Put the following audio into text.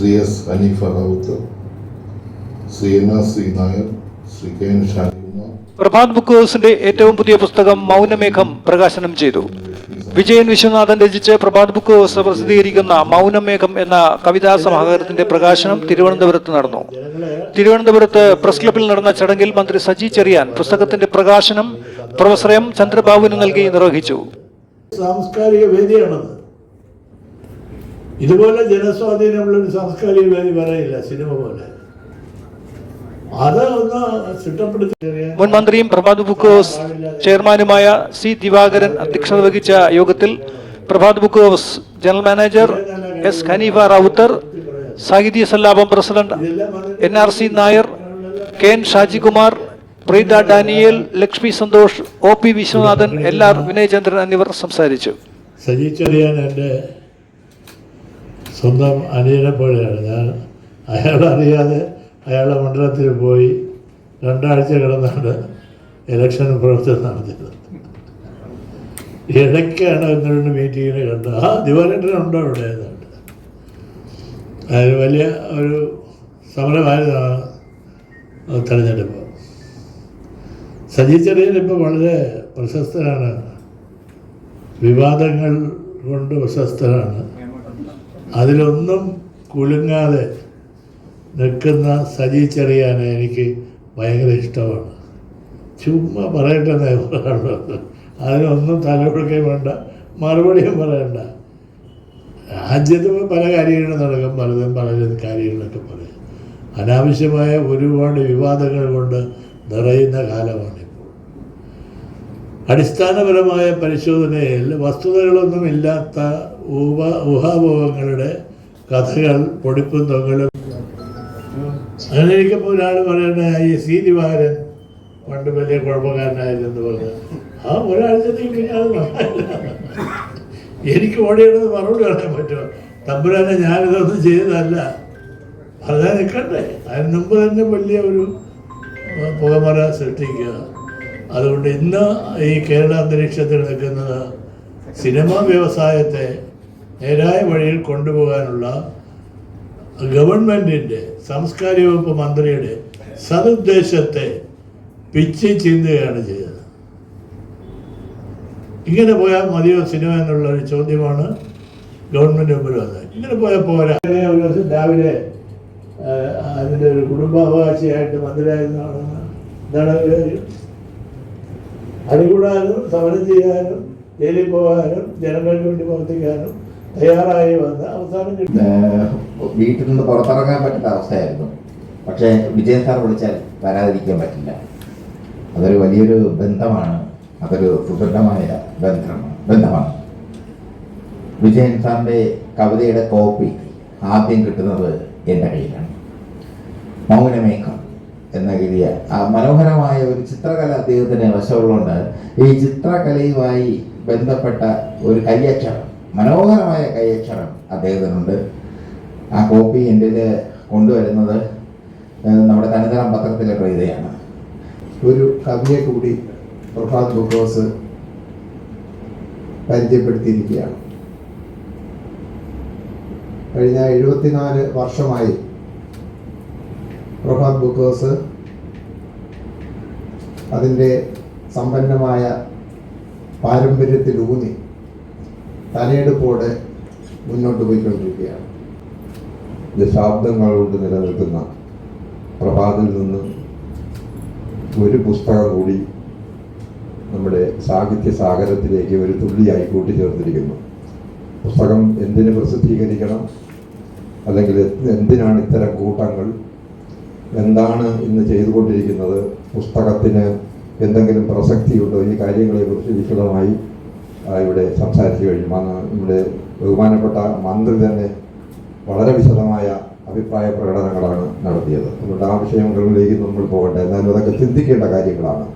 Shri S Haneefa Rawther Shri N R Shri Nair Shri K N Shalikumar Prabhat book ഹൗസിന്റെ ഏറ്റവും പുതിയ പുസ്തകം മൗനമേഘം പ്രകാശനം ചെയ്തു. വിജയൻ വിശ്വനാഥൻ രചിച്ച് പ്രഭാത് ബുക്ക് ഹൗസ് പ്രസിദ്ധീകരിക്കുന്ന മൗനമേഘം എന്ന കവിതാ സമാഹാരത്തിന്റെ പ്രകാശനം തിരുവനന്തപുരത്ത് നടന്നു. തിരുവനന്തപുരത്ത് പ്രസ് ക്ലബിൽ നടന്ന ചടങ്ങിൽ മന്ത്രി സജി ചെറിയാൻ പുസ്തകത്തിന്റെ പ്രകാശനം പ്രൊഫസർ എം ചന്ദ്രബാബുവിന് നൽകി നിർവഹിച്ചു. സാംസ്കാരിക വേദിയാണത്. ഇതുപോലെ ജനസ്വാധീനമുള്ള ഒരു സാംസ്കാരിക വേദി പറയില്ല സിനിമ പോലെ. മുൻ മന്ത്രിയും പ്രഭാത് ബുക്കോസ് ചെയർമാനുമായ സി ദിവാകരൻ അധ്യക്ഷത വഹിച്ച യോഗത്തിൽ Prabhat books general manager S Haneefa Rawther Sahitya Sallapam president N R C Nair K N Shajikumar Preetha Daniel Lakshmi Santhosh O P Viswanathan L R Vinayachandran എന്നിവർ സംസാരിച്ചു. സജി ചെറിയാൻ എന്റെ സ്വന്തം അനിയനെ പോലെയാണ് ഞാൻ. അയാളറിയാതെ അയാളുടെ മണ്ഡലത്തിൽ പോയി രണ്ടാഴ്ച കിടന്നാണ് ഇലക്ഷൻ പ്രവർത്തനം നടത്തിയത്. ഇടയ്ക്കാണ് ഒന്ന് രണ്ട് മീറ്റിങ്ങിന് കണ്ടത്. ആ ദിവാരേട്ടനുണ്ടോ അവിടെ? ഏതാണ്ട് അതൊരു വലിയ ഒരു സമരമായതാണ് തെരഞ്ഞെടുപ്പ്. സജി ചെറിയൻ ഇപ്പോൾ വളരെ പ്രശസ്തനാണ്. വിവാദങ്ങൾ കൊണ്ട് പ്രശസ്തനാണ്. അതിലൊന്നും കുലുങ്ങാതെ നിൽക്കുന്ന സജി ചെറിയാനെ എനിക്ക് ഭയങ്കര ഇഷ്ടമാണ്. ചുമ്മാ പറയട്ടെ പറയാനുള്ളത് അതിനൊന്നും തലമുടക്കുകയും വേണ്ട. മറുപടിയും പറയണ്ട. രാജ്യത്ത് പല കാര്യങ്ങളും നടക്കും. പലതും പല കാര്യങ്ങളൊക്കെ പറയും. അനാവശ്യമായ ഒരുപാട് വിവാദങ്ങൾ കൊണ്ട് നിറയുന്ന കാലമാണിപ്പോൾ അടിസ്ഥാനപരമായ പരിശോധനയിൽ വസ്തുതകളൊന്നുമില്ലാത്ത ഊപ ഊഹ ഊഹാപോഹങ്ങളുടെ കഥകൾ പൊടിപ്പും തൊങ്ങലും. അങ്ങനെ ഇരിക്കുമ്പോൾ ഒരാൾ പറയണ ഈ സി ദിവാരൻ പണ്ട് വലിയ കുഴപ്പക്കാരനായിരുന്നെന്ന് പറഞ്ഞു. ആ ഒരാഴ്ചത്തേക്ക് എനിക്ക് ഓടിയത് മറുപടി പറയാൻ പറ്റുമോ? തമ്പുരാനെ ഞാനിതൊന്നും ചെയ്തതല്ല. പറഞ്ഞാൽ നിൽക്കട്ടെ അതിന് മുമ്പ് തന്നെ വലിയ ഒരു പുകമറ സൃഷ്ടിക്കുക. അതുകൊണ്ട് ഇന്ന് ഈ കേരള അന്തരീക്ഷത്തിൽ നിൽക്കുന്നത് സിനിമാ വ്യവസായത്തെ നേരായ വഴിയിൽ കൊണ്ടുപോകാനുള്ള ഗവൺമെന്റിന്റെ സാംസ്കാരിക വകുപ്പ് മന്ത്രിയുടെ സതുദ്ദേശത്തെ പിച്ച് ചിന്തുകയാണ് ചെയ്തത്. ഇങ്ങനെ പോയാൽ മതിയോ സിനിമ എന്നുള്ള ഒരു ചോദ്യമാണ് ഗവൺമെന്റ് മുമ്പിൽ വന്നത്. ഇങ്ങനെ പോയാൽ പോരാ. ഒരു ദിവസം രാവിലെ അതിന്റെ ഒരു കുടുംബാവകാശിയായിട്ട് മന്ത്രിയായിരുന്നാണ് എന്താണ് അതുകൂടാനും സമരം ചെയ്യാനും ജയിലിൽ പോകാനും ജനങ്ങൾക്ക് വേണ്ടി പ്രവർത്തിക്കാനും തയ്യാറായി വന്ന് അവസാനം വീട്ടിൽ നിന്ന് പുറത്തിറങ്ങാൻ പറ്റുന്ന അവസ്ഥയായിരുന്നു. പക്ഷേ വിജയൻ സാർ വിളിച്ചാൽ വരാതിരിക്കാൻ പറ്റില്ല. അതൊരു വലിയൊരു ബന്ധമാണ്. അതൊരു സുദൃഢമായ ബന്ധമാണ്. ബന്ധമാണ്. വിജയൻ സാറിന്റെ കവിതയുടെ കോപ്പി ആദ്യം കിട്ടുന്നത് എന്റെ കയ്യിലാണ്. മൗനമേഘം. എന്ന കിഴിയ ആ മനോഹരമായ ഒരു ചിത്രകല അദ്ദേഹത്തിന് വശമുള്ളതുകൊണ്ട് ഈ ചിത്രകലയുമായി ബന്ധപ്പെട്ട ഒരു കയ്യക്ഷരം മനോഹരമായ കയ്യക്ഷരം അദ്ദേഹത്തിനുണ്ട്. ആ കോപ്പി എന്റെ കൊണ്ടുവരുന്നത് നമ്മുടെ തനിതരം പത്രത്തിലെ കവിതയാണ്. ഒരു കവിയെ കൂടി പ്രഭാത് ബുക്കോസ് പരിചയപ്പെടുത്തിയിരിക്കുകയാണ്. കഴിഞ്ഞ എഴുപത്തിനാല് വർഷമായി പ്രഭാത് ഹൗസ് അതിന്റെ സമ്പന്നമായ പാരമ്പര്യത്തിലൂന്നി തലയെടുപ്പോടെ മുന്നോട്ട് പോയിക്കൊണ്ടിരിക്കുകയാണ്. ദശാബ്ദങ്ങൾ കൊണ്ട് നിലനിൽക്കുന്ന പ്രഭാതിൽ നിന്ന് ഒരു പുസ്തകം കൂടി നമ്മുടെ സാഹിത്യ സാഗരത്തിലേക്ക് ഒരു തുള്ളിയായി കൂട്ടിച്ചേർത്തിരിക്കുന്നു. പുസ്തകം എന്തിന് പ്രസിദ്ധീകരിക്കണം? അല്ലെങ്കിൽ എന്തിനാണ് ഇത്തരം കൂട്ടങ്ങൾ എന്താണ് ഇന്ന് ചെയ്തുകൊണ്ടിരിക്കുന്നത്? പുസ്തകത്തിന് എന്തെങ്കിലും പ്രസക്തിയുണ്ടോ? ഈ കാര്യങ്ങളെക്കുറിച്ച് വിശദമായി ഇവിടെ സംസാരിച്ചു കഴിഞ്ഞു. നമ്മുടെ ബഹുമാനപ്പെട്ട മന്ത്രി തന്നെ വളരെ വിശദമായ അഭിപ്രായ പ്രകടനങ്ങളാണ് നടത്തിയത്. അതുകൊണ്ട് ആ വിഷയങ്ങളിലേക്ക് നമ്മൾ പോകട്ടെ എന്നാലും അതൊക്കെ ചിന്തിക്കേണ്ട കാര്യങ്ങളാണ്.